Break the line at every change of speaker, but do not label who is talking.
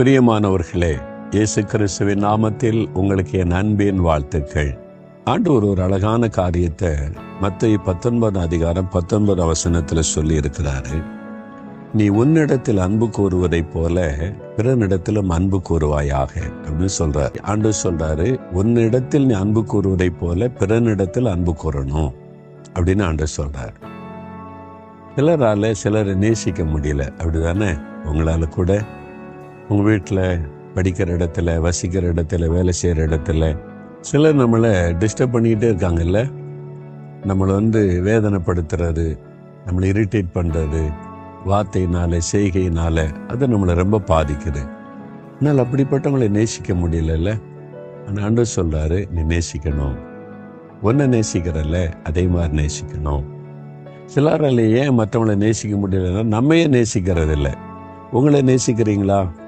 பிரியமானவர்களே இயேசு கிறிஸ்துவின் நாமத்தில் உங்களுக்கு என் அன்பின் வாழ்த்துக்கள். ஆண்டு ஒரு ஒரு அழகான காரியத்தை மத்திய பத்தொன்பது அதிகாரம் பத்தொன்பது அவசனத்தில் சொல்லி இருக்கிறாரு நீ உன்னிடத்தில் அன்பு கூறுவதைப் போல பிறனிடத்திலும் அன்பு கூறுவாயாக அப்படின்னு சொல்றாரு. ஆண்டு சொல்றாரு உன்னிடத்தில் நீ அன்பு கூறுவதைப் போல பிறனிடத்தில் அன்பு கூறணும் அப்படின்னு ஆண்டு சொல்றாரு. சிலரால சிலரை நேசிக்க முடியல அப்படிதானே? உங்களால கூட? உங்கள் வீட்டில் படிக்கிற இடத்துல வசிக்கிற இடத்துல வேலை செய்கிற இடத்துல சிலர் நம்மளை டிஸ்டர்ப் பண்ணிக்கிட்டே இருக்காங்கல்ல? நம்மளை வந்து வேதனைப்படுத்துறது நம்மளை இரிட்டேட் பண்ணுறது வார்த்தையினால செய்கையினால அது நம்மளை ரொம்ப பாதிக்குது. ஆனால் அப்படிப்பட்டவங்களை நேசிக்க முடியலல்ல. ஆனால் அன்று சொல்கிறாரு நீ நேசிக்கணும். ஒன்றை நேசிக்கிறல்ல அதே மாதிரி நேசிக்கணும். சிலரால் ஏன் மற்றவங்களை நேசிக்க முடியலன்னா நம்மையே நேசிக்கிறது இல்லை உங்களை நேசிக்கிறீங்களா?